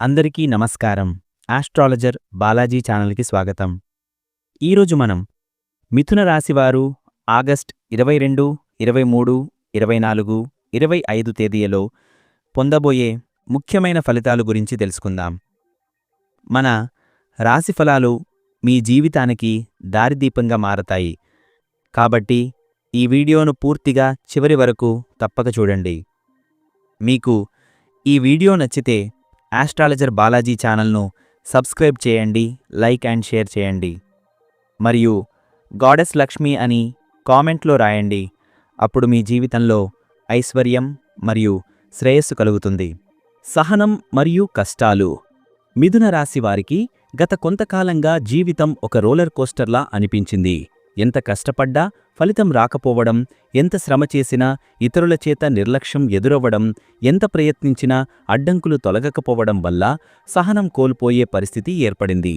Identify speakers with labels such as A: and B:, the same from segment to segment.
A: అందరికీ నమస్కారం. ఆస్ట్రాలజర్ బాలాజీ ఛానల్కి స్వాగతం. ఈరోజు మనం మిథున రాశివారు ఆగస్ట్ ఇరవై రెండు ఇరవై మూడు ఇరవై నాలుగు ఇరవై ఐదు తేదీలలో పొందబోయే ముఖ్యమైన ఫలితాలు గురించి తెలుసుకుందాం. మన రాశి ఫలాలు మీ జీవితానికి దారిదీపంగా మారతాయి. కాబట్టి ఈ వీడియోను పూర్తిగా చివరి వరకు తప్పక చూడండి. మీకు ఈ వీడియో నచ్చితే ఆస్ట్రాలజర్ బాలాజీ ఛానల్ను సబ్స్క్రైబ్ చేయండి లైక్ అండ్ షేర్ చేయండి. మరియు గాడెస్ లక్ష్మి అని కామెంట్లో రాయండి. అప్పుడు మీ జీవితంలో ఐశ్వర్యం మరియు శ్రేయస్సు కలుగుతుంది. సహనం మరియు కష్టాలు. మిథున రాశి వారికి గత కొంతకాలంగా జీవితం ఒక రోలర్ కోస్టర్లా అనిపించింది. ఎంత కష్టపడ్డా ఫలితం రాకపోవడం ఎంత శ్రమ చేసినా ఇతరుల చేత నిర్లక్ష్యం ఎదురవ్వడం ఎంత ప్రయత్నించినా అడ్డంకులు తొలగకపోవడం వల్ల సహనం కోల్పోయే పరిస్థితి ఏర్పడింది.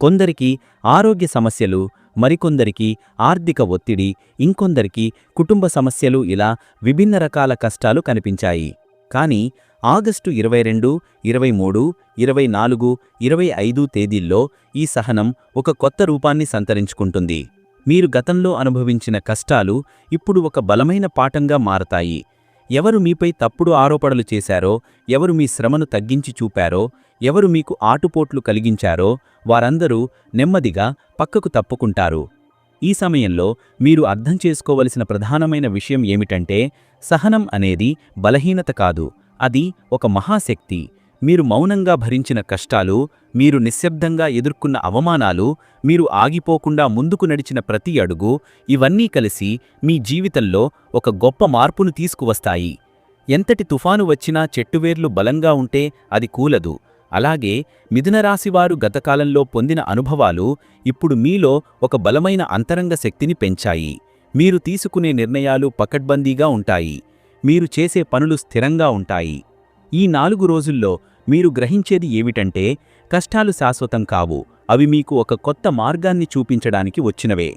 A: కొందరికి ఆరోగ్య సమస్యలు మరికొందరికి ఆర్థిక ఒత్తిడి ఇంకొందరికి కుటుంబ సమస్యలు ఇలా విభిన్న రకాల కష్టాలు కనిపించాయి. కానీ ఆగస్టు ఇరవై రెండు ఇరవై మూడు ఇరవై నాలుగు ఇరవై ఐదు తేదీల్లో ఈ సహనం ఒక కొత్త రూపాన్ని సంతరించుకుంటుంది. మీరు గతంలో అనుభవించిన కష్టాలు ఇప్పుడు ఒక బలమైన పాఠంగా మారతాయి. ఎవరు మీపై తప్పుడు ఆరోపణలు చేశారో ఎవరు మీ శ్రమను తగ్గించి చూపారో ఎవరు మీకు ఆటుపోట్లు కలిగించారో వారందరూ నెమ్మదిగా పక్కకు తప్పుకుంటారు. ఈ సమయంలో మీరు అర్థం చేసుకోవలసిన ప్రధానమైన విషయం ఏమిటంటే సహనం అనేది బలహీనత కాదు అది ఒక మహాశక్తి. మీరు మౌనంగా భరించిన కష్టాలు మీరు నిశ్శబ్దంగా ఎదుర్కొన్న అవమానాలు మీరు ఆగిపోకుండా ముందుకు నడిచిన ప్రతి అడుగు ఇవన్నీ కలిసి మీ జీవితంలో ఒక గొప్ప మార్పును తీసుకువస్తాయి. ఎంతటి తుఫాను వచ్చినా చెట్టువేర్లు బలంగా ఉంటే అది కూలదు. అలాగే మిథునరాశివారు గతకాలంలో పొందిన అనుభవాలు ఇప్పుడు మీలో ఒక బలమైన అంతరంగ శక్తిని పెంచాయి. మీరు తీసుకునే నిర్ణయాలు పకడ్బందీగా ఉంటాయి. మీరు చేసే పనులు స్థిరంగా ఉంటాయి. ఈ నాలుగు రోజుల్లో మీరు గ్రహించేది ఏమిటంటే కష్టాలు శాశ్వతం కావు. అవి మీకు ఒక కొత్త మార్గాన్ని చూపించడానికి వచ్చినవే.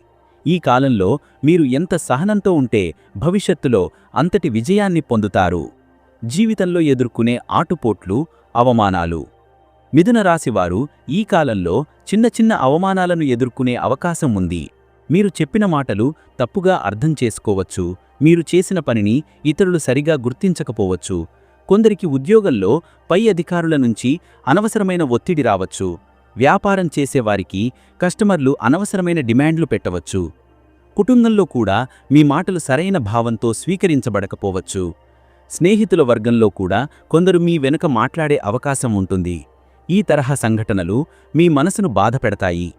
A: ఈ కాలంలో మీరు ఎంత సహనంతో ఉంటే భవిష్యత్తులో అంతటి విజయాన్ని పొందుతారు. జీవితంలో ఎదుర్కొనే ఆటుపోట్లు అవమానాలు. మిథున రాశివారు ఈ కాలంలో చిన్న చిన్న అవమానాలను ఎదుర్కొనే అవకాశం ఉంది. మీరు చెప్పిన మాటలు తప్పుగా అర్థం చేసుకోవచ్చు. మీరు చేసిన పనిని ఇతరులు సరిగా గుర్తించకపోవచ్చు. కొందరికి ఉద్యోగంలో పై అధికారుల నుంచి అనవసరమైన ఒత్తిడి రావచ్చు. వ్యాపారం చేసేవారికి కస్టమర్లు అనవసరమైన డిమాండ్లు పెట్టవచ్చు. కుటుంబంలో కూడా మీ మాటలు సరైన భావంతో స్వీకరించబడకపోవచ్చు. స్నేహితుల వర్గంలో కూడా కొందరు మీ వెనుక మాట్లాడే అవకాశం ఉంటుంది. ఈ తరహా సంఘటనలు మీ మనసును బాధపెడతాయి.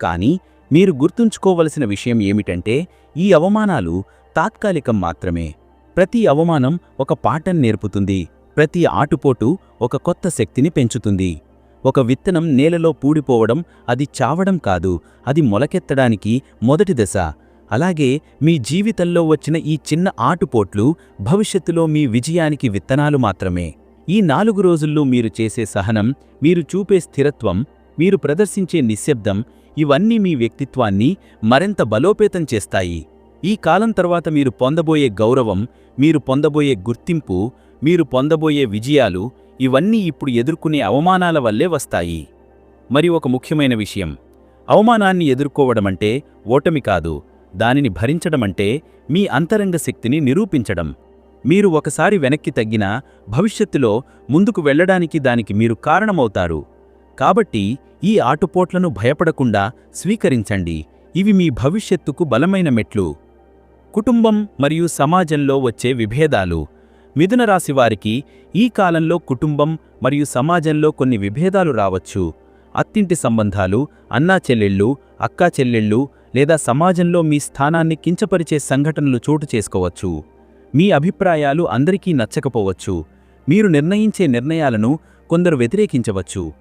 A: కానీ మీరు గుర్తుంచుకోవలసిన విషయం ఏమిటంటే ఈ అవమానాలు తాత్కాలికం మాత్రమే. ప్రతి అవమానం ఒక పాఠం నేర్పుతుంది. ప్రతి ఆటుపోటు ఒక కొత్త శక్తిని పెంచుతుంది. ఒక విత్తనం నేలలో పూడిపోవడం అది చావడం కాదు అది మొలకెత్తడానికి మొదటి దశ. అలాగే మీ జీవితంలో వచ్చిన ఈ చిన్న ఆటుపోట్లు భవిష్యత్తులో మీ విజయానికి విత్తనాలు మాత్రమే. ఈ నాలుగు రోజుల్లో మీరు చేసే సహనం మీరు చూపే స్థిరత్వం మీరు ప్రదర్శించే నిశ్శబ్దం ఇవన్నీ మీ వ్యక్తిత్వాన్ని మరింత బలోపేతం చేస్తాయి. ఈ కాలం తర్వాత మీరు పొందబోయే గౌరవం మీరు పొందబోయే గుర్తింపు మీరు పొందబోయే విజయాలు ఇవన్నీ ఇప్పుడు ఎదుర్కొనే అవమానాల వల్లే వస్తాయి. మరి ఒక ముఖ్యమైన విషయం. అవమానాన్ని ఎదుర్కోవడమంటే ఓటమి కాదు. దానిని భరించడమంటే మీ అంతరంగ శక్తిని నిరూపించడం. మీరు ఒకసారి వెనక్కి తగ్గినా భవిష్యత్తులో ముందుకు వెళ్ళడానికి దానికి మీరు కారణమవుతారు. కాబట్టి ఈ ఆటుపోట్లను భయపడకుండా స్వీకరించండి. ఇవి మీ భవిష్యత్తుకు బలమైన మెట్లు. కుటుంబం మరియు సమాజంలో వచ్చే విభేదాలు. మిథున రాశి వారికి ఈ కాలంలో కుటుంబం మరియు సమాజంలో కొన్ని విభేదాలు రావచ్చు. అత్తింటి సంబంధాలు అన్నా చెల్లెళ్ళు అక్కా చెల్లెళ్ళు లేదా సమాజంలో మీ స్థానాన్ని కించపరిచే సంఘటనలు చోటు చేసుకోవచ్చు. మీ అభిప్రాయాలు అందరికీ నచ్చకపోవచ్చు. మీరు నిర్ణయించే నిర్ణయాలను కొందరు వ్యతిరేకించవచ్చు.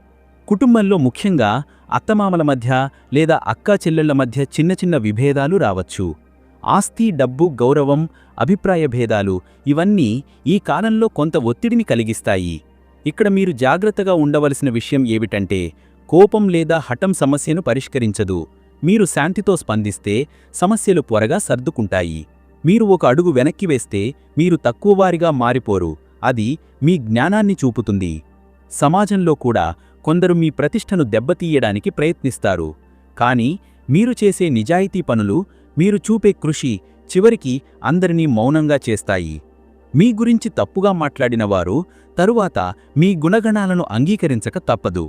A: కుటుంబంలో ముఖ్యంగా అత్తమామల మధ్య లేదా అక్కా చెల్లెళ్ళ మధ్య చిన్న చిన్న విభేదాలు రావచ్చు. ఆస్తి డబ్బు గౌరవం అభిప్రాయ భేదాలు ఇవన్నీ ఈ కాలంలో కొంత ఒత్తిడిని కలిగిస్తాయి. ఇక్కడ మీరు జాగ్రత్తగా ఉండవలసిన విషయం ఏమిటంటే కోపం లేదా హఠం సమస్యను పరిష్కరించదు. మీరు శాంతితో స్పందిస్తే సమస్యలు త్వరగా సర్దుకుంటాయి. మీరు ఒక అడుగు వెనక్కి వేస్తే మీరు తక్కువవారిగా మారిపోరు. అది మీ జ్ఞానాన్ని చూపుతుంది. సమాజంలో కూడా కొందరు మీ ప్రతిష్టను దెబ్బతీయడానికి ప్రయత్నిస్తారు. కానీ మీరు చేసే నిజాయితీ పనులు మీరు చూపే కృషి చివరికి అందరినీ మౌనంగా చేస్తాయి. మీ గురించి తప్పుగా మాట్లాడిన వారు తరువాత మీ గుణగణాలను అంగీకరించక తప్పదు.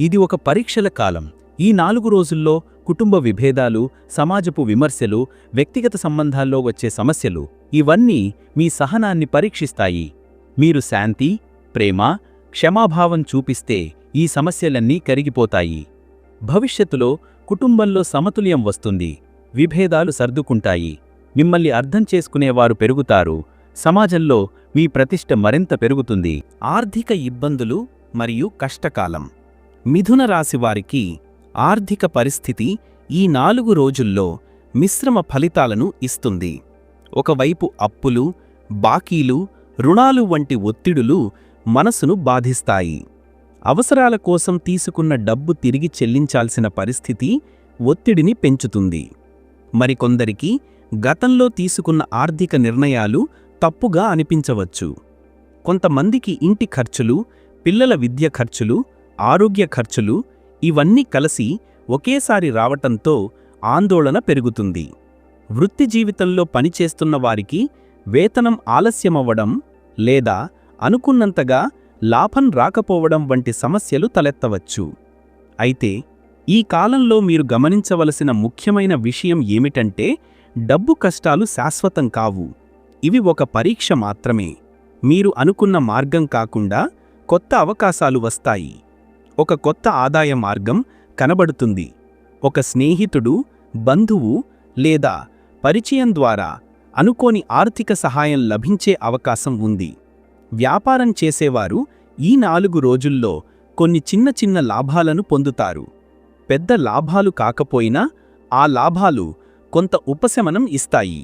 A: ఇది ఒక పరీక్షల కాలం. ఈ నాలుగు రోజుల్లో కుటుంబ విభేదాలు సమాజపు విమర్శలు వ్యక్తిగత సంబంధాల్లో వచ్చే సమస్యలు ఇవన్నీ మీ సహనాన్ని పరీక్షిస్తాయి. మీరు శాంతి ప్రేమ క్షమాభావం చూపిస్తే ఈ సమస్యలన్నీ కరిగిపోతాయి. భవిష్యత్తులో కుటుంబంలో సమతుల్యం వస్తుంది. విభేదాలు సర్దుకుంటాయి. మిమ్మల్ని అర్థం చేసుకునేవారు పెరుగుతారు. సమాజంలో మీ ప్రతిష్ట మరింత పెరుగుతుంది. ఆర్థిక ఇబ్బందులు మరియు కష్టకాలం. మిథున రాశి వారికి ఆర్థిక పరిస్థితి ఈ నాలుగు రోజుల్లో మిశ్రమ ఫలితాలను ఇస్తుంది. ఒకవైపు అప్పులు బాకీలు రుణాలు వంటి ఒత్తిడులు మనసును బాధిస్తాయి. అవసరాల కోసం తీసుకున్న డబ్బు తిరిగి చెల్లించాల్సిన పరిస్థితి ఒత్తిడిని పెంచుతుంది. మరికొందరికి గతంలో తీసుకున్న ఆర్థిక నిర్ణయాలు తప్పుగా అనిపించవచ్చు. కొంతమందికి ఇంటి ఖర్చులు పిల్లల విద్య ఖర్చులు ఆరోగ్య ఖర్చులు ఇవన్నీ కలిసి ఒకేసారి రావటంతో ఆందోళన పెరుగుతుంది. వృత్తి జీవితంలో పనిచేస్తున్న వారికి వేతనం ఆలస్యమవ్వడం లేదా అనుకున్నంతగా లాభం రాకపోవడం వంటి సమస్యలు తలెత్తవచ్చు. అయితే ఈ కాలంలో మీరు గమనించవలసిన ముఖ్యమైన విషయం ఏమిటంటే డబ్బు కష్టాలు శాశ్వతం కావు. ఇవి ఒక పరీక్ష మాత్రమే. మీరు అనుకున్న మార్గం కాకుండా కొత్త అవకాశాలు వస్తాయి. ఒక కొత్త ఆదాయ మార్గం కనబడుతుంది. ఒక స్నేహితుడు బంధువు లేదా పరిచయం ద్వారా అనుకోని ఆర్థిక సహాయం లభించే అవకాశం ఉంది. వ్యాపారం చేసేవారు ఈ నాలుగు రోజుల్లో కొన్ని చిన్న చిన్న లాభాలను పొందుతారు. పెద్ద లాభాలు కాకపోయినా ఆ లాభాలు కొంత ఉపశమనం ఇస్తాయి.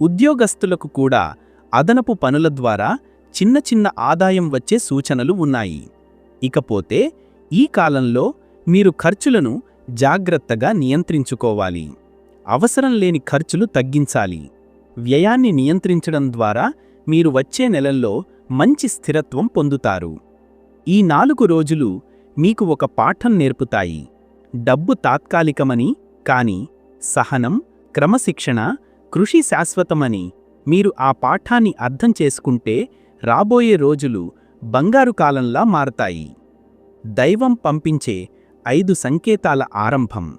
A: ఉద్యోగస్తులకు కూడా అదనపు పనుల ద్వారా చిన్న చిన్న ఆదాయం వచ్చే సూచనలు ఉన్నాయి. ఇకపోతే ఈ కాలంలో మీరు ఖర్చులను జాగ్రత్తగా నియంత్రించుకోవాలి. అవసరం లేని ఖర్చులు తగ్గించాలి. వ్యయాన్ని నియంత్రించడం ద్వారా మీరు వచ్చే నెలల్లో మంచి స్థిరత్వం పొందుతారు. ఈ నాలుగు రోజులు మీకు ఒక పాఠం నేర్పుతాయి. డబ్బు తాత్కాలికమని కాని సహనం క్రమశిక్షణ కృషి శాశ్వతమని మీరు ఆ పాఠాన్ని అర్థం చేసుకుంటే రాబోయే రోజులు బంగారు కాలంలా మారతాయి. దైవం పంపించే ఐదు సంకేతాల ఆరంభం.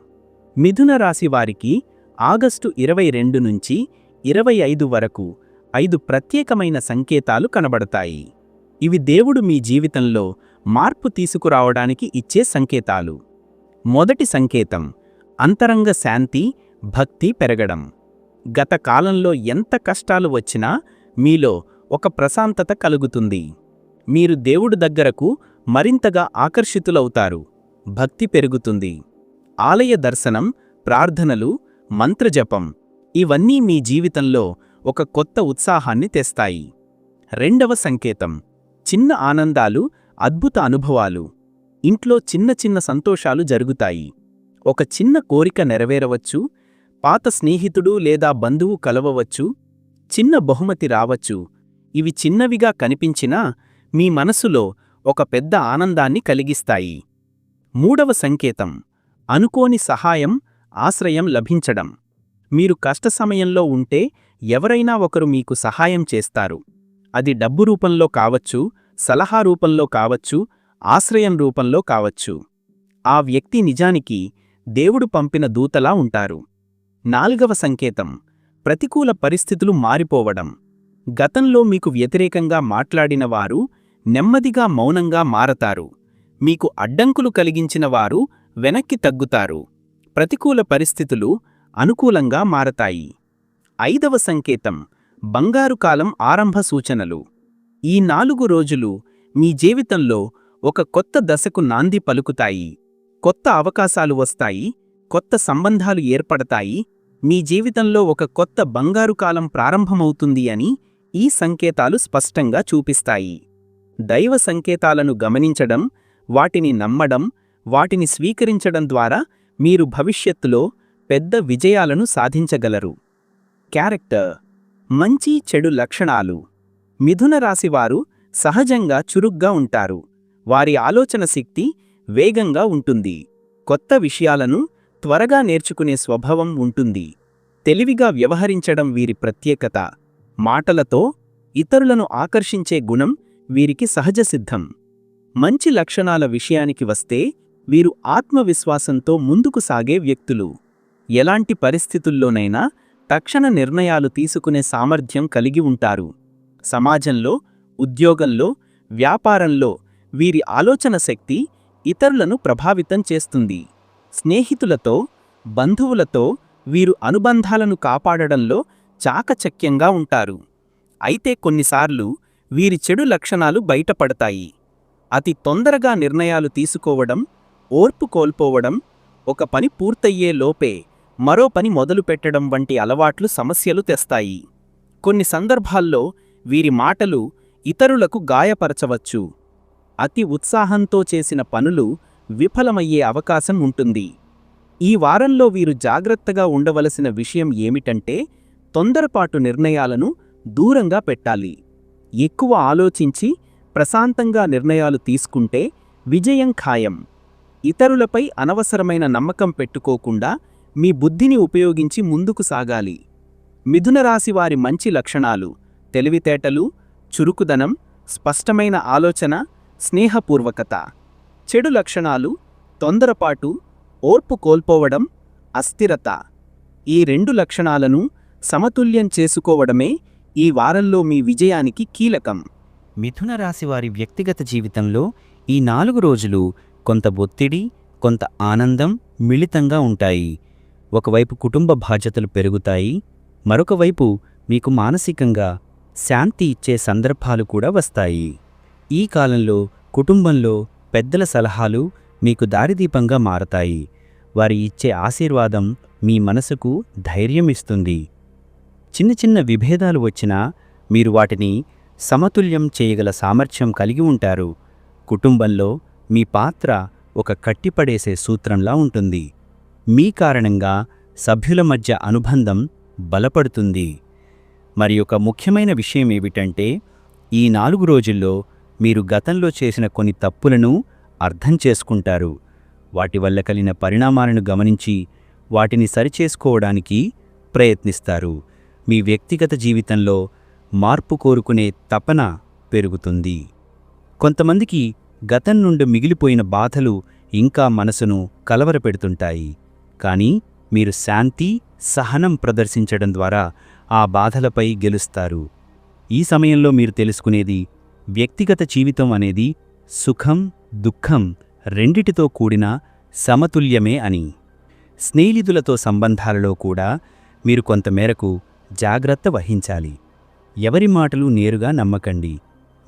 A: మిథున రాశి వారికి ఆగస్టు ఇరవై రెండు నుంచి ఇరవై ఐదు వరకు ఐదు ప్రత్యేకమైన సంకేతాలు కనబడతాయి. ఇవి దేవుడు మీ జీవితంలో మార్పు తీసుకురావడానికి ఇచ్చే సంకేతాలు. మొదటి సంకేతం అంతరంగ శాంతి భక్తి పెరగడం. గత కాలంలో ఎంత కష్టాలు వచ్చినా మీలో ఒక ప్రశాంతత కలుగుతుంది. మీరు దేవుడు దగ్గరకు మరింతగా ఆకర్షితులవుతారు. భక్తి పెరుగుతుంది. ఆలయ దర్శనం ప్రార్థనలు మంత్రజపం ఇవన్నీ మీ జీవితంలో ఒక కొత్త ఉత్సాహాన్ని తెస్తాయి. రెండవ సంకేతం చిన్న ఆనందాలు అద్భుత అనుభవాలు. ఇంట్లో చిన్న చిన్న సంతోషాలు జరుగుతాయి. ఒక చిన్న కోరిక నెరవేరవచ్చు పాత స్నేహితుడు లేదా బంధువు కలవవచ్చు చిన్న బహుమతి రావచ్చు. ఇవి చిన్నవిగా కనిపించినా మీ మనసులో ఒక పెద్ద ఆనందాన్ని కలిగిస్తాయి. మూడవ సంకేతం అనుకోని సహాయం ఆశ్రయం లభించడం. మీరు కష్ట సమయంలో ఉంటే ఎవరైనా ఒకరు మీకు సహాయం చేస్తారు. అది డబ్బు రూపంలో కావచ్చు సలహా రూపంలో కావచ్చు ఆశ్రయం రూపంలో కావచ్చు. ఆ వ్యక్తి నిజానికి దేవుడు పంపిన దూతలా ఉంటారు. నాలుగవ సంకేతం ప్రతికూల పరిస్థితులు మారిపోవడం. గతంలో మీకు వ్యతిరేకంగా మాట్లాడిన వారు నెమ్మదిగా మౌనంగా మారతారు. మీకు అడ్డంకులు కలిగించిన వారు వెనక్కి తగ్గుతారు. ప్రతికూల పరిస్థితులు అనుకూలంగా మారతాయి. ఐదవ సంకేతం బంగారు కాలం ఆరంభ సూచనలు. ఈ నాలుగు రోజులు మీ జీవితంలో ఒక కొత్త దశకు నాంది పలుకుతాయి. కొత్త అవకాశాలు వస్తాయి. కొత్త సంబంధాలు ఏర్పడతాయి. మీ జీవితంలో ఒక కొత్త బంగారు కాలం ప్రారంభమవుతుంది అని ఈ సంకేతాలు స్పష్టంగా చూపిస్తాయి. దైవ సంకేతాలను గమనించడం వాటిని నమ్మడం వాటిని స్వీకరించడం ద్వారా మీరు భవిష్యత్తులో పెద్ద విజయాలను సాధించగలరు. క్యారెక్టర్. మంచి చెడు లక్షణాలు. మిథున రాశివారు సహజంగా చురుగ్గా ఉంటారు. వారి ఆలోచన శక్తి వేగంగా ఉంటుంది. కొత్త విషయాలను త్వరగా నేర్చుకునే స్వభావం ఉంటుంది. తెలివిగా వ్యవహరించడం వీరి ప్రత్యేకత. మాటలతో ఇతరులను ఆకర్షించే గుణం వీరికి సహజసిద్ధం మంచి లక్షణాల విషయానికి వస్తే వీరు ఆత్మవిశ్వాసంతో ముందుకు సాగే వ్యక్తులు. ఎలాంటి పరిస్థితుల్లోనైనా తక్షణ నిర్ణయాలు తీసుకునే సామర్థ్యం కలిగి ఉంటారు. సమాజంలో ఉద్యోగంలో వ్యాపారంలో వీరి ఆలోచన శక్తి ఇతరులను ప్రభావితం చేస్తుంది. స్నేహితులతో బంధువులతో వీరు అనుబంధాలను కాపాడడంలో చాకచక్యంగా ఉంటారు. అయితే కొన్నిసార్లు వీరి చెడు లక్షణాలు బయటపడతాయి. అతి తొందరగా నిర్ణయాలు తీసుకోవడం ఓర్పు కోల్పోవడం ఒక పని పూర్తయ్యే లోపే మరో పని మొదలుపెట్టడం వంటి అలవాట్లు సమస్యలు తెస్తాయి. కొన్ని సందర్భాల్లో వీరి మాటలు ఇతరులకు గాయపరచవచ్చు. అతి ఉత్సాహంతో చేసిన పనులు విఫలమయ్యే అవకాశం ఉంటుంది. ఈ వారంలో వీరు జాగ్రత్తగా ఉండవలసిన విషయం ఏమిటంటే తొందరపాటు నిర్ణయాలను దూరంగా పెట్టాలి. ఎక్కువ ఆలోచించి ప్రశాంతంగా నిర్ణయాలు తీసుకుంటే విజయం ఖాయం. ఇతరులపై అనవసరమైన నమ్మకం పెట్టుకోకుండా మీ బుద్ధిని ఉపయోగించి ముందుకు సాగాలి. మిథునరాశి వారి మంచి లక్షణాలు తెలివితేటలు చురుకుదనం స్పష్టమైన ఆలోచన స్నేహపూర్వకత. చెడు లక్షణాలు తొందరపాటు ఓర్పు కోల్పోవడం అస్థిరత. ఈ రెండు లక్షణాలను సమతుల్యం చేసుకోవడమే ఈ వారంలో మీ విజయానికి కీలకం.
B: మిథున రాశి వారి వ్యక్తిగత జీవితంలో ఈ నాలుగు రోజులు కొంత ఒత్తిడి కొంత ఆనందం మిళితంగా ఉంటాయి. ఒకవైపు కుటుంబ బాధ్యతలు పెరుగుతాయి మరొకవైపు మీకు మానసికంగా శాంతి ఇచ్చే సందర్భాలు కూడా వస్తాయి. ఈ కాలంలో కుటుంబంలో పెద్దల సలహాలు మీకు దారిదీపంగా మారతాయి. వారి ఇచ్చే ఆశీర్వాదం మీ మనసుకు ధైర్యం ఇస్తుంది. చిన్న చిన్న విభేదాలు వచ్చినా మీరు వాటిని సమతుల్యం చేయగల సామర్థ్యం కలిగి ఉంటారు. కుటుంబంలో మీ పాత్ర ఒక కట్టిపడేసే సూత్రంలా ఉంటుంది. మీ కారణంగా సభ్యుల మధ్య అనుబంధం బలపడుతుంది. మరి ఒక ముఖ్యమైన విషయం ఏమిటంటే ఈ నాలుగు రోజుల్లో మీరు గతంలో చేసిన కొన్ని తప్పులను అర్థం చేసుకుంటారు. వాటి వల్ల కలిగిన పరిణామాలను గమనించి వాటిని సరిచేసుకోవడానికి ప్రయత్నిస్తారు. మీ వ్యక్తిగత జీవితంలో మార్పు కోరుకునే తపన పెరుగుతుంది. కొంతమందికి గతం నుండి మిగిలిపోయిన బాధలు ఇంకా మనసును కలవరపెడుతుంటాయి. కానీ మీరు శాంతి సహనం ప్రదర్శించడం ద్వారా ఆ బాధలపై గెలుస్తారు. ఈ సమయంలో మీరు తెలుసుకునేది వ్యక్తిగత జీవితం అనేది సుఖం దుఃఖం రెండిటితో కూడిన సమతుల్యమే అని. స్నేహితులతో సంబంధాలలో కూడా మీరు కొంతమేరకు జాగ్రత్త వహించాలి. ఎవరి మాటలు నేరుగా నమ్మకండి.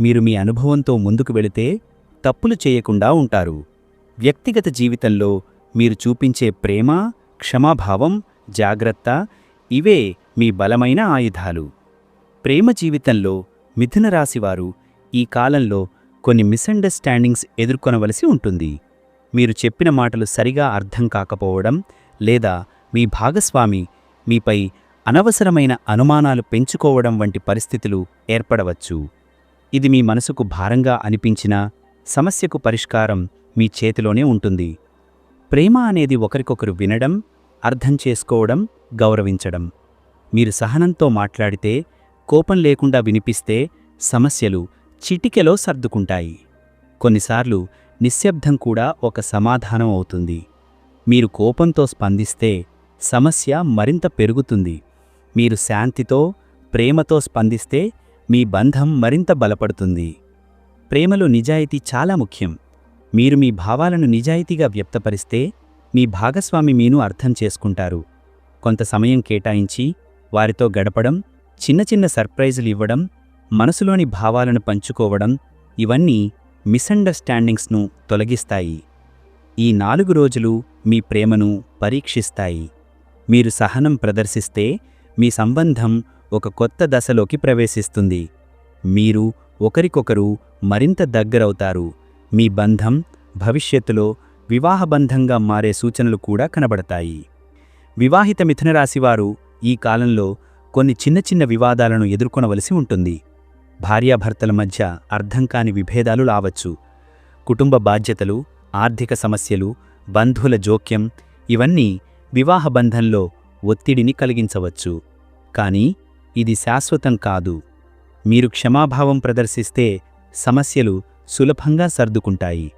B: మీరు మీ అనుభవంతో ముందుకు వెళితే తప్పులు చేయకుండా ఉంటారు. వ్యక్తిగత జీవితంలో మీరు చూపించే ప్రేమ క్షమాభావం జాగ్రత్త ఇవే మీ బలమైన ఆయుధాలు. ప్రేమ జీవితంలో మిథున రాశివారు ఈ కాలంలో కొన్ని మిస్అండర్స్టాండింగ్స్ ఎదుర్కొనవలసి ఉంటుంది. మీరు చెప్పిన మాటలు సరిగా అర్థం కాకపోవడం లేదా మీ భాగస్వామి మీపై అనవసరమైన అనుమానాలు పెంచుకోవడం వంటి పరిస్థితులు ఏర్పడవచ్చు. ఇది మీ మనసుకు భారంగా అనిపించినా సమస్యకు పరిష్కారం మీ చేతిలోనే ఉంటుంది. ప్రేమ అనేది ఒకరికొకరు వినడం అర్థం చేసుకోవడం గౌరవించడం. మీరు సహనంతో మాట్లాడితే కోపం లేకుండా వినిపిస్తే సమస్యలు చిటికెలో సర్దుకుంటాయి. కొన్నిసార్లు నిశ్శబ్దం కూడా ఒక సమాధానం అవుతుంది. మీరు కోపంతో స్పందిస్తే సమస్య మరింత పెరుగుతుంది. మీరు శాంతితో ప్రేమతో స్పందిస్తే మీ బంధం మరింత బలపడుతుంది. ప్రేమలో నిజాయితీ చాలా ముఖ్యం. మీరు మీ భావాలను నిజాయితీగా వ్యక్తపరిస్తే మీ భాగస్వామి మీను అర్థం చేసుకుంటారు. కొంత సమయం కేటాయించి వారితో గడపడం చిన్న చిన్న సర్ప్రైజులు ఇవ్వడం మనసులోని భావాలను పంచుకోవడం ఇవన్నీ మిస్అండర్స్టాండింగ్స్ను తొలగిస్తాయి. ఈ నాలుగు రోజులు మీ ప్రేమను పరీక్షిస్తాయి. మీరు సహనం ప్రదర్శిస్తే మీ సంబంధం ఒక కొత్త దశలోకి ప్రవేశిస్తుంది. మీరు ఒకరికొకరు మరింత దగ్గరవుతారు. మీ బంధం భవిష్యత్తులో వివాహబంధంగా మారే సూచనలు కూడా కనబడతాయి. వివాహిత మిథునరాశివారు ఈ కాలంలో కొన్ని చిన్న చిన్న వివాదాలను ఎదుర్కొనవలసి ఉంటుంది. భార్యాభర్తల మధ్య అర్థం కాని విభేదాలు రావచ్చు. కుటుంబ బాధ్యతలు ఆర్థిక సమస్యలు బంధువుల జోక్యం ఇవన్నీ వివాహ బంధంలో ఒత్తిడిని కలిగించవచ్చు. కానీ ఇది శాశ్వతం కాదు. మీరు క్షమాభావం ప్రదర్శిస్తే సమస్యలు సులభంగా సర్దుకుంటాయి.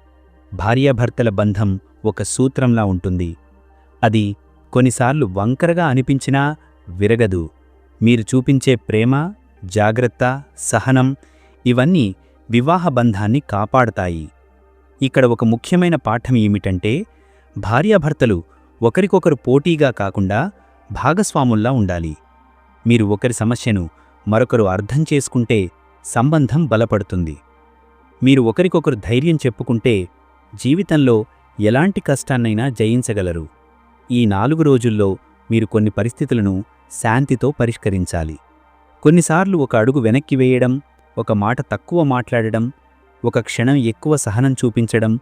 B: భార్యాభర్తల బంధం ఒక సూత్రంలా ఉంటుంది. అది కొన్నిసార్లు వంకరగా అనిపించినా విరగదు. మీరు చూపించే ప్రేమ జాగ్రత్త సహనం ఇవన్నీ వివాహ బంధాన్ని కాపాడతాయి. ఇక్కడ ఒక ముఖ్యమైన పాఠం ఏమిటంటే భార్యాభర్తలు ఒకరికొకరు పోటీగా కాకుండా భాగస్వాముల్లా ఉండాలి. మీరు ఒకరి సమస్యను మరొకరు అర్థం చేసుకుంటే సంబంధం బలపడుతుంది. మీరు ఒకరికొకరు ధైర్యం చెప్పుకుంటే జీవితంలో ఎలాంటి కష్టాన్నైనా జయించగలరు. ఈ నాలుగు రోజుల్లో మీరు కొన్ని పరిస్థితులను శాంతితో పరిష్కరించాలి. కొన్నిసార్లు ఒక అడుగు వెనక్కి వేయడం ఒక మాట తక్కువ మాట్లాడడం ఒక క్షణం ఎక్కువ సహనం చూపించడం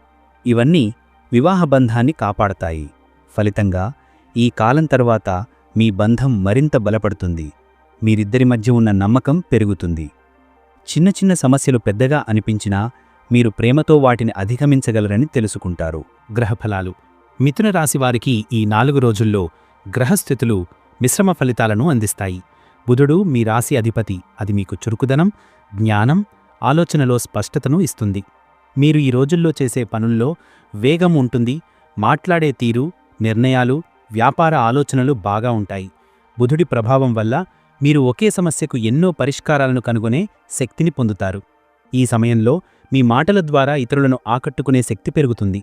B: ఇవన్నీ వివాహ బంధాన్ని కాపాడతాయి. ఫలితంగా ఈ కాలం తర్వాత మీ బంధం మరింత బలపడుతుంది. మీరిద్దరి మధ్య ఉన్న నమ్మకం పెరుగుతుంది. చిన్న చిన్న సమస్యలు పెద్దగా అనిపించినా మీరు ప్రేమతో వాటిని అధిగమించగలరని తెలుసుకుంటారు. గ్రహఫలాలు. మిథున రాశివారికి ఈ నాలుగు రోజుల్లో గ్రహస్థితులు మిశ్రమ ఫలితాలను అందిస్తాయి. బుధుడు మీ రాశి అధిపతి. అది మీకు చురుకుదనం జ్ఞానం ఆలోచనలో స్పష్టతను ఇస్తుంది. మీరు ఈ రోజుల్లో చేసే పనుల్లో వేగం ఉంటుంది మాట్లాడే తీరు నిర్ణయాలు వ్యాపార ఆలోచనలు బాగా ఉంటాయి. బుధుడి ప్రభావం వల్ల మీరు ఒకే సమస్యకు ఎన్నో పరిష్కారాలను కనుగొనే శక్తిని పొందుతారు. ఈ సమయంలో మీ మాటల ద్వారా ఇతరులను ఆకట్టుకునే శక్తి పెరుగుతుంది.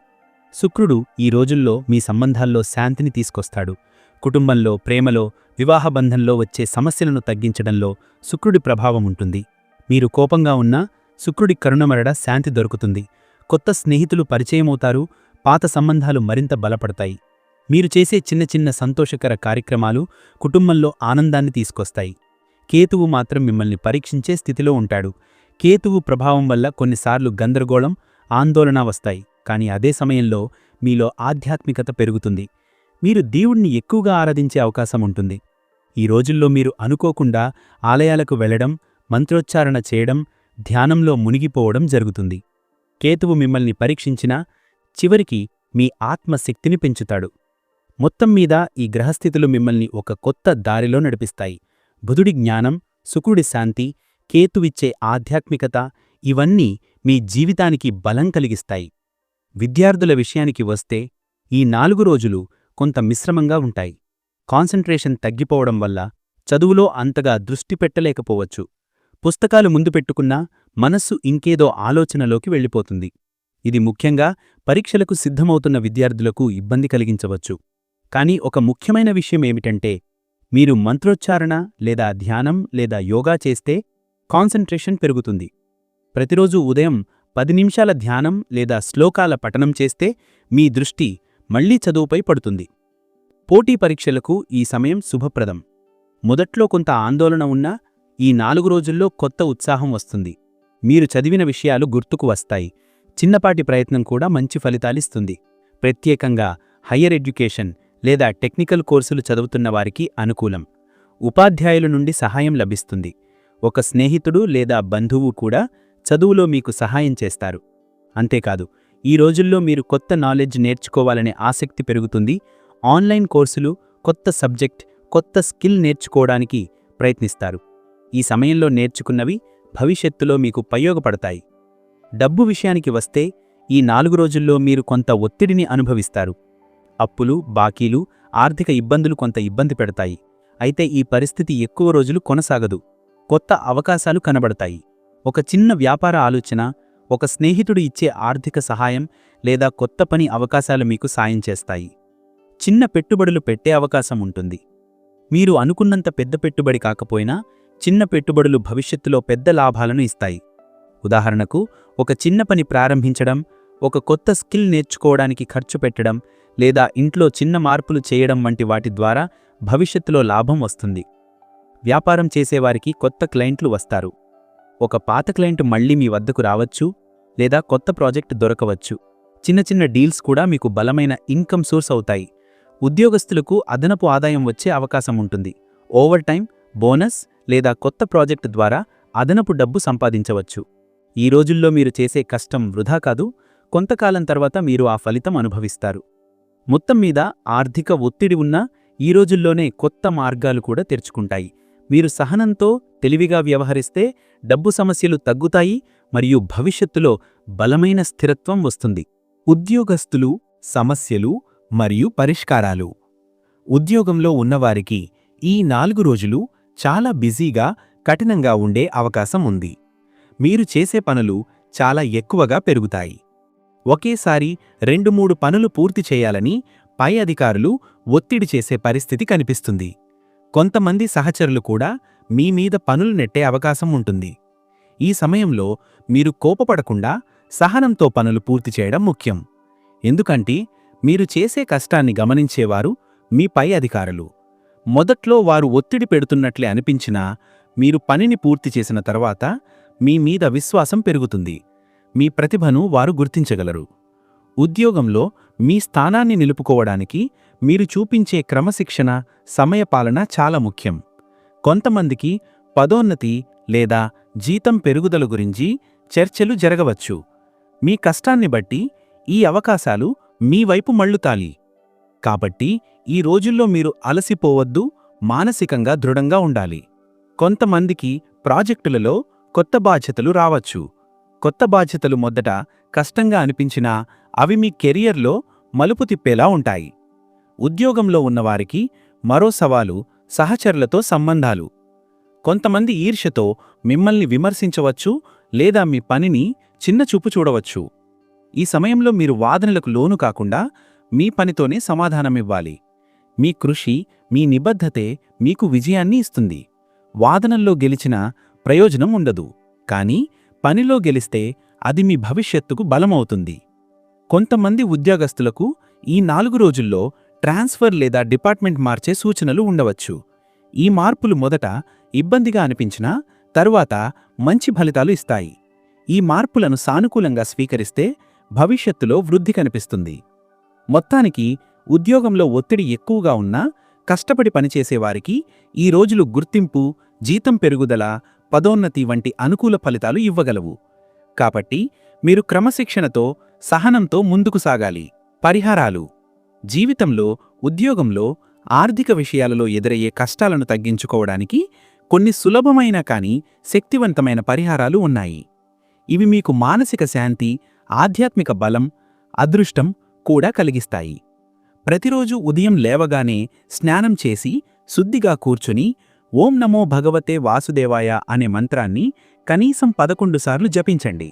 B: శుక్రుడు ఈ రోజుల్లో మీ సంబంధాల్లో శాంతిని తీసుకొస్తాడు. కుటుంబంలో ప్రేమలో వివాహ బంధంలో వచ్చే సమస్యలను తగ్గించడంలో శుక్రుడి ప్రభావం ఉంటుంది. మీరు కోపంగా ఉన్నా శుక్రుడి కరుణమరడ శాంతి దొరుకుతుంది. కొత్త స్నేహితులు పరిచయమవుతారు పాత సంబంధాలు మరింత బలపడతాయి. మీరు చేసే చిన్న చిన్న సంతోషకర కార్యక్రమాలు కుటుంబంలో ఆనందాన్ని తీసుకొస్తాయి. కేతువు మాత్రం మిమ్మల్ని పరీక్షించే స్థితిలో ఉంటాడు. కేతువు ప్రభావం వల్ల కొన్నిసార్లు గందరగోళం ఆందోళన వస్తాయి. కానీ అదే సమయంలో మీలో ఆధ్యాత్మికత పెరుగుతుంది. మీరు దేవుణ్ణి ఎక్కువగా ఆరాధించే అవకాశం ఉంటుంది. ఈ రోజుల్లో మీరు అనుకోకుండా ఆలయాలకు వెళ్ళడం మంత్రోచ్చారణ చేయడం ధ్యానంలో మునిగిపోవడం జరుగుతుంది. కేతువు మిమ్మల్ని పరీక్షించినా చివరికి మీ ఆత్మశక్తిని పెంచుతాడు. మొత్తం మీద ఈ గ్రహస్థితులు మిమ్మల్ని ఒక కొత్త దారిలో నడిపిస్తాయి. బుధుడి జ్ఞానం శుకుడి శాంతి కేతువిచ్చే ఆధ్యాత్మికత ఇవన్నీ మీ జీవితానికి బలం కలిగిస్తాయి. విద్యార్థుల విషయానికి వస్తే ఈ నాలుగు రోజులు కొంత మిశ్రమంగా ఉంటాయి. కాన్సంట్రేషన్ తగ్గిపోవడం వల్ల చదువులో అంతగా దృష్టి పెట్టలేకపోవచ్చు. పుస్తకాలు ముందు పెట్టుకున్నా మనస్సు ఇంకేదో ఆలోచనలోకి వెళ్ళిపోతుంది. ఇది ముఖ్యంగా పరీక్షలకు సిద్ధమవుతున్న విద్యార్థులకు ఇబ్బంది కలిగించవచ్చు. కానీ ఒక ముఖ్యమైన విషయం ఏమిటంటే మీరు మంత్రోచ్చారణ లేదా ధ్యానం లేదా యోగా చేస్తే కాన్సంట్రేషన్ పెరుగుతుంది. ప్రతిరోజు ఉదయం పది నిమిషాల ధ్యానం లేదా శ్లోకాల పఠనం చేస్తే మీ దృష్టి మళ్ళీ చదువుపై పడుతుంది. పోటీ పరీక్షలకు ఈ సమయం శుభప్రదం. మొదట్లో కొంత ఆందోళన ఉన్నా ఈ నాలుగు రోజుల్లో కొత్త ఉత్సాహం వస్తుంది. మీరు చదివిన విషయాలు గుర్తుకు వస్తాయి. చిన్నపాటి ప్రయత్నం కూడా మంచి ఫలితాలిస్తుంది ప్రత్యేకంగా హయ్యర్ ఎడ్యుకేషన్ లేదా టెక్నికల్ కోర్సులు చదువుతున్న వారికి అనుకూలం. ఉపాధ్యాయుల నుండి సహాయం లభిస్తుంది. ఒక స్నేహితుడు లేదా బంధువు కూడా చదువులో మీకు సహాయం చేస్తారు. అంతేకాదు ఈ రోజుల్లో మీరు కొత్త నాలెడ్జ్ నేర్చుకోవాలనే ఆసక్తి పెరుగుతుంది. ఆన్లైన్ కోర్సులు కొత్త సబ్జెక్ట్ కొత్త స్కిల్ నేర్చుకోవడానికి ప్రయత్నిస్తారు. ఈ సమయంలో నేర్చుకున్నవి భవిష్యత్తులో మీకు ఉపయోగపడతాయి. డబ్బు విషయానికి వస్తే ఈ నాలుగు రోజుల్లో మీరు కొంత ఒత్తిడిని అనుభవిస్తారు. అప్పులు బాకీలు ఆర్థిక ఇబ్బందులు కొంత ఇబ్బంది పెడతాయి. అయితే ఈ పరిస్థితి ఎక్కువ రోజులు కొనసాగదు. కొత్త అవకాశాలు కనబడతాయి. ఒక చిన్న వ్యాపార ఆలోచన ఒక స్నేహితుడు ఇచ్చే ఆర్థిక సహాయం లేదా కొత్త పని అవకాశాలు మీకు సాయం చేస్తాయి. చిన్న పెట్టుబడులు పెట్టే అవకాశం ఉంటుంది. మీరు అనుకున్నంత పెద్ద పెట్టుబడి కాకపోయినా చిన్న పెట్టుబడులు భవిష్యత్తులో పెద్ద లాభాలను ఇస్తాయి. ఉదాహరణకు ఒక చిన్న పని ప్రారంభించడం ఒక కొత్త స్కిల్ నేర్చుకోవడానికి ఖర్చు పెట్టడం లేదా ఇంట్లో చిన్న మార్పులు చేయడం వంటి వాటి ద్వారా భవిష్యత్తులో లాభం వస్తుంది. వ్యాపారం చేసేవారికి కొత్త క్లయింట్లు వస్తారు. ఒక పాత క్లయింట్ మళ్ళీ మీ వద్దకు రావచ్చు లేదా కొత్త ప్రాజెక్ట్ దొరకవచ్చు. చిన్న చిన్న డీల్స్ కూడా మీకు బలమైన ఇన్కమ్ సోర్స్ అవుతాయి. ఉద్యోగస్తులకు అదనపు ఆదాయం వచ్చే అవకాశం ఉంటుంది. ఓవర్ టైం బోనస్ లేదా కొత్త ప్రాజెక్టు ద్వారా అదనపు డబ్బు సంపాదించవచ్చు. ఈ రోజుల్లో మీరు చేసే కష్టం వృధా కాదు
A: కొంతకాలం తర్వాత మీరు ఆ ఫలితం అనుభవిస్తారు. మొత్తం మీద ఆర్థిక ఒత్తిడి ఉన్న ఈ రోజుల్లోనే కొత్త మార్గాలు కూడా తెరుచుకుంటాయి. మీరు సహనంతో తెలివిగా వ్యవహరిస్తే డబ్బు సమస్యలు తగ్గుతాయి మరియు భవిష్యత్తులో బలమైన స్థిరత్వం వస్తుంది. ఉద్యోగస్తులు సమస్యలు మరియు పరిష్కారాలు. ఉద్యోగంలో ఉన్నవారికి ఈ నాలుగు రోజులు చాలా బిజీగా కఠినంగా ఉండే అవకాశం ఉంది. మీరు చేసే పనులు చాలా ఎక్కువగా పెరుగుతాయి. ఒకేసారి రెండు మూడు పనులు పూర్తి చేయాలని పై అధికారులు ఒత్తిడి చేసే పరిస్థితి కనిపిస్తుంది. కొంతమంది సహచరులు కూడా మీ మీద పనులు నెట్టే అవకాశం ఉంటుంది. ఈ సమయంలో మీరు కోపపడకుండా సహనంతో పనులు పూర్తి చేయడం ముఖ్యం. ఎందుకంటే మీరు చేసే కష్టాన్ని గమనించేవారు మీ పై అధికారులు. మొదట్లో వారు ఒత్తిడి పెడుతున్నట్లే అనిపించినా మీరు పనిని పూర్తి చేసిన తర్వాత మీ మీద విశ్వాసం పెరుగుతుంది. మీ ప్రతిభను వారు గుర్తించగలరు. ఉద్యోగంలో మీ స్థానాన్ని నిలుపుకోవడానికి మీరు చూపించే క్రమశిక్షణ సమయపాలన చాలా ముఖ్యం. కొంతమందికి పదోన్నతి లేదా జీతం పెరుగుదల గురించి చర్చలు జరగవచ్చు. మీ కష్టాన్ని బట్టి ఈ అవకాశాలు మీ వైపు మళ్ళుతాలి. కాబట్టి ఈ రోజుల్లో మీరు అలసిపోవద్దు మానసికంగా దృఢంగా ఉండాలి. కొంతమందికి ప్రాజెక్టులలో కొత్త బాధ్యతలు రావచ్చు. కొత్త బాధ్యతలు మొదట కష్టంగా అనిపించినా అవి మీ కెరియర్లో మలుపు తిప్పేలా ఉంటాయి. ఉద్యోగంలో ఉన్నవారికి మరో సవాలు సహచరులతో సంబంధాలు. కొంతమంది ఈర్ష్యతో మిమ్మల్ని విమర్శించవచ్చు లేదా మీ పనిని చిన్నచూపు చూడవచ్చు. ఈ సమయంలో మీరు వాదనలకు లోను కాకుండా మీ పనితోనే సమాధానమివ్వాలి. మీ కృషి మీ నిబద్ధతే మీకు విజయాన్ని ఇస్తుంది. వాదనల్లో గెలిచిన ప్రయోజనం ఉండదు. కానీ పనిలో గెలిస్తే అది మీ భవిష్యత్తుకు బలమవుతుంది. కొంతమంది ఉద్యోగస్తులకు ఈ నాలుగు రోజుల్లో ట్రాన్స్ఫర్ లేదా డిపార్ట్మెంట్ మార్చే సూచనలు ఉండవచ్చు. ఈ మార్పులు మొదట ఇబ్బందిగా అనిపించినా తరువాత మంచి ఫలితాలు ఇస్తాయి. ఈ మార్పులను సానుకూలంగా స్వీకరిస్తే భవిష్యత్తులో వృద్ధి కనిపిస్తుంది. మొత్తానికి ఉద్యోగంలో ఒత్తిడి ఎక్కువగా ఉన్నా కష్టపడి పనిచేసేవారికి ఈ రోజులు గుర్తింపు జీతం పెరుగుదల పదోన్నతి వంటి అనుకూల ఫలితాలు ఇవ్వగలవు. కాబట్టి మీరు క్రమశిక్షణతో సహనంతో ముందుకు సాగాలి. పరిహారాలు. జీవితంలో ఉద్యోగంలో ఆర్థిక విషయాలలో ఎదురయ్యే కష్టాలను తగ్గించుకోవడానికి కొన్ని సులభమైన కానీ శక్తివంతమైన పరిహారాలు ఉన్నాయి. ఇవి మీకు మానసిక శాంతి ఆధ్యాత్మిక బలం అదృష్టం కూడా కలిగిస్తాయి. ప్రతిరోజు ఉదయం లేవగానే స్నానం చేసి శుద్ధిగా కూర్చుని ఓం నమో భగవతే వాసుదేవాయ అనే మంత్రాన్ని కనీసం పదకొండు సార్లు జపించండి.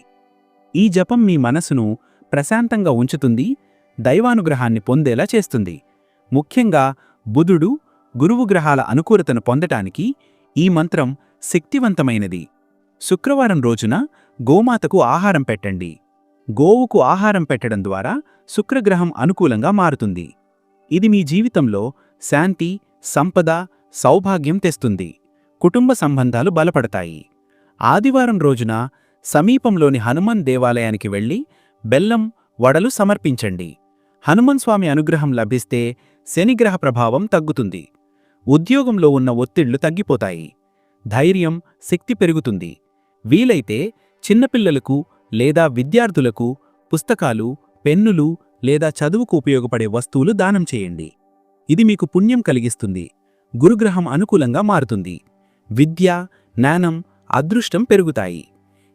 A: ఈ జపం మీ మనసును ప్రశాంతంగా ఉంచుతుంది దైవానుగ్రహాన్ని పొందేలా చేస్తుంది. ముఖ్యంగా బుధుడు గురువు గ్రహాల అనుకూలతను పొందటానికి ఈ మంత్రం శక్తివంతమైనది. శుక్రవారం రోజున గోమాతకు ఆహారం పెట్టండి. గోవుకు ఆహారం పెట్టడం ద్వారా శుక్రగ్రహం అనుకూలంగా మారుతుంది. ఇది మీ జీవితంలో శాంతి సంపద సౌభాగ్యం తెస్తుంది. కుటుంబ సంబంధాలు బలపడతాయి. ఆదివారం రోజున సమీపంలోని హనుమాన్ దేవాలయానికి వెళ్ళి బెల్లం వడలు సమర్పించండి. హనుమన్ స్వామి అనుగ్రహం లభిస్తే శనిగ్రహ ప్రభావం తగ్గుతుంది. ఉద్యోగంలో ఉన్న ఒత్తిళ్ళు తగ్గిపోతాయి. ధైర్యం శక్తి పెరుగుతుంది. వీలైతే చిన్నపిల్లలకు లేదా విద్యార్థులకు పుస్తకాలు పెన్నులు లేదా చదువుకు ఉపయోగపడే వస్తువులు దానం చేయండి. ఇది మీకు పుణ్యం కలిగిస్తుంది. గురుగ్రహం అనుకూలంగా మారుతుంది. విద్య జ్ఞానం అదృష్టం పెరుగుతాయి.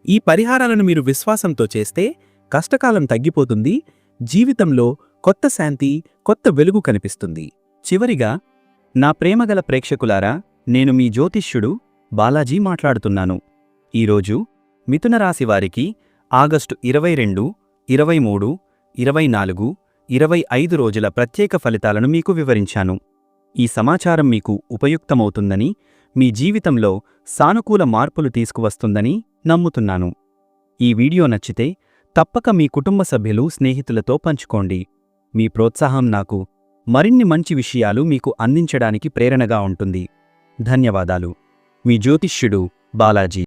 A: ఈ పరిహారాలను మీరు విశ్వాసంతో చేస్తే కష్టకాలం తగ్గిపోతుంది. జీవితంలో కొత్త శాంతి కొత్త వెలుగు కనిపిస్తుంది. చివరిగా నా ప్రేమగల ప్రేక్షకులారా నేను మీ జ్యోతిష్యుడు బాలాజీ మాట్లాడుతున్నాను. ఈరోజు మిథున వారికి ఆగస్టు ఇరవై రెండు ఇరవై మూడు ఇరవై నాలుగు ఇరవై ఐదు రోజుల ప్రత్యేక ఫలితాలను మీకు వివరించాను. ఈ సమాచారం మీకు ఉపయుక్తమవుతుందని మీ జీవితంలో సానుకూల మార్పులు తీసుకువస్తుందని నమ్ముతున్నాను. ఈ వీడియో నచ్చితే తప్పక మీ కుటుంబ సభ్యులు స్నేహితులతో పంచుకోండి. మీ ప్రోత్సాహం నాకు మరిన్ని మంచి విషయాలు మీకు అందించడానికి ప్రేరణగా ఉంటుంది. ధన్యవాదాలు. మీ జ్యోతిష్యుడు బాలాజీ.